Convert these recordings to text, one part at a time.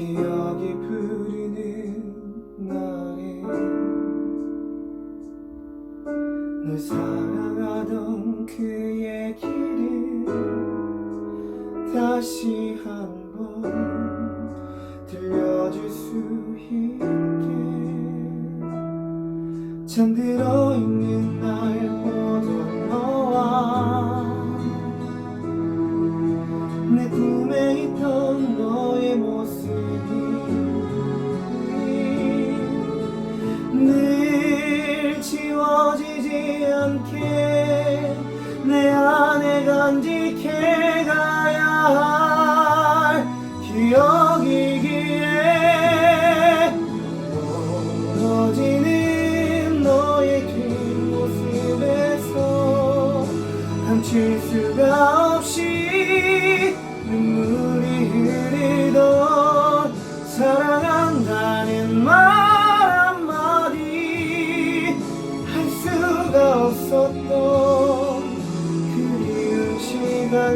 기억이 부르는 날에 널 사랑하던 그의 길을 다시 한번 들려줄 수 있게 잠들어 있는 날 지워지지 않게 내 안에 간직해 가야 할 기억이기에 멀어지는 너의 뒷모습에서 감출 수가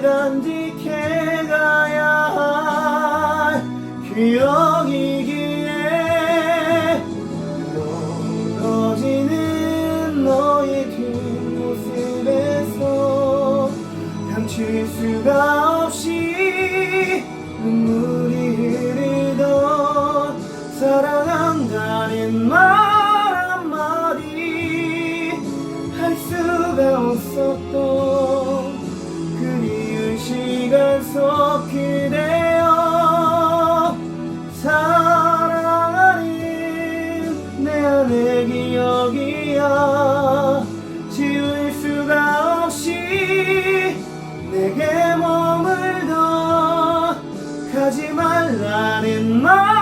간직해 가야 할 기억이기에 멀어지는 너의 뒷모습에서 감출 수가 없이 눈물이 흐르던 사랑한다는 말. 가 속 그대여 사랑하는 내 안의 기억이야 지울 수가 없이 내게 머물러 가지 말라는 말.